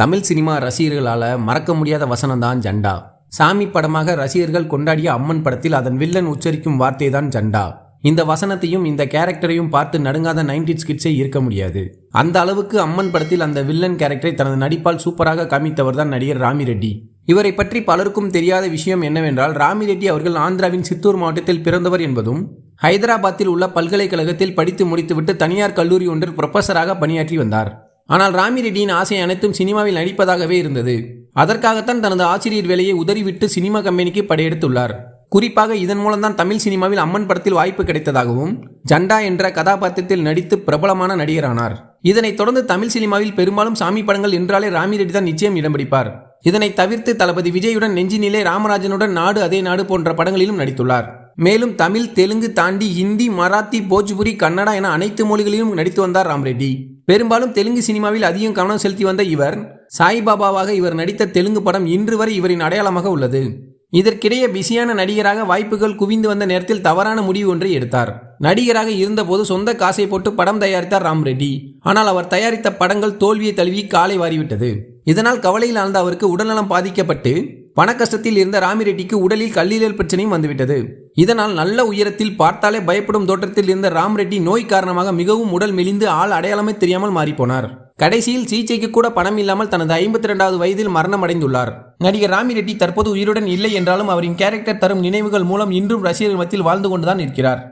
Tamil cinema ரசிகர்களால் மறக்க முடியாத வசனம் தான் ஜண்டா. சாமி படமாக ரசிகர்கள் கொண்டாடிய அம்மன் படத்தில் அதன் வில்லன் உச்சரிக்கும் வார்த்தை தான் ஜண்டா. இந்த வசனத்தையும் இந்த கேரக்டரையும் பார்த்து நடுங்காத நைன்டி கிட்ஸே இருக்க முடியாது. அந்த அளவுக்கு அம்மன் படத்தில் அந்த வில்லன் கேரக்டரை தனது நடிப்பால் சூப்பராக காமித்தவர் தான் நடிகர் ராமி ரெட்டி. இவரை பற்றி பலருக்கும் தெரியாத விஷயம் என்னவென்றால் ராமி ரெட்டி அவர்கள் ஆந்திராவின் சித்தூர் மாவட்டத்தில் பிறந்தவர் என்பதும் ஹைதராபாத்தில் உள்ள பல்கலைக்கழகத்தில் படித்து முடித்துவிட்டு தனியார் கல்லூரி ஒன்றில் ப்ரொஃபஸராக பணியாற்றி வந்தார். ஆனால் ராமி ரெட்டியின் ஆசை அனைத்தும் சினிமாவில் நடிப்பதாகவே இருந்தது. அதற்காகத்தான் தனது ஆசிரியர் வேலையை உதறிவிட்டு சினிமா கம்பெனிக்கு படையெடுத்துள்ளார். குறிப்பாக இதன் மூலம்தான் தமிழ் சினிமாவில் அம்மன் படத்தில் வாய்ப்பு கிடைத்ததாகவும் ஜண்டா என்ற கதாபாத்திரத்தில் நடித்து பிரபலமான நடிகரானார். இதனைத் தொடர்ந்து தமிழ் சினிமாவில் பெரும்பாலும் சாமி படங்கள் என்றாலே ராமி ரெட்டி தான் நிச்சயம் இடம் பிடிப்பார். இதனை தவிர்த்து தளபதி விஜயுடன் நெஞ்சினிலே ராமராஜனுடன் நாடு அதே நாடு போன்ற படங்களிலும் நடித்துள்ளார். மேலும் தமிழ் தெலுங்கு தாண்டி ஹிந்தி மராத்தி போஜ்புரி கன்னடா என அனைத்து மொழிகளிலும் நடித்து வந்தார் ராம்ரெட்டி பெரும்பாலும் தெலுங்கு சினிமாவில் அதிகம் கவனம் செலுத்தி வந்த இவர் சாய்பாபாவாக இவர் நடித்த தெலுங்கு படம் இன்று வரை இவரின் அடையாளமாக உள்ளது. இதற்கிடையே பிஸியான நடிகராக வாய்ப்புகள் குவிந்து வந்த நேரத்தில் தவறான முடிவு ஒன்றை எடுத்தார். நடிகராக இருந்தபோது சொந்த காசை போட்டு படம் தயாரித்தார் ராம் ரெட்டி. ஆனால் அவர் தயாரித்த படங்கள் தோல்வியை தழுவி காலை வாரிவிட்டது. இதனால் கவலையில் ஆழ்ந்த அவருக்கு உடல்நலம் பாதிக்கப்பட்டு பணக்கஷ்டத்தில் இருந்த ராமி ரெட்டிக்கு உடலில் கல்லீரல் பிரச்சனையும் வந்துவிட்டது. இதனால் நல்ல உயரத்தில் பார்த்தாலே பயப்படும் தோற்றத்தில் இருந்த ராம் ரெட்டி நோய் காரணமாக மிகவும் உடல் மெலிந்து ஆள் அடையாளமே தெரியாமல் மாறிப்போனார். கடைசியில் சிகிச்சைக்கு கூட பணம் இல்லாமல் தனது ஐம்பத்தி ரெண்டாவது வயதில் மரணம் அடைந்துள்ளார் நடிகர் ராமி ரெட்டி தற்போது உயிருடன் இல்லை என்றாலும் அவரின் கேரக்டர் தரும் நினைவுகள் மூலம் இன்றும் ரசிகர்கள் மத்தியில் வாழ்ந்து கொண்டுதான் இருக்கிறார்.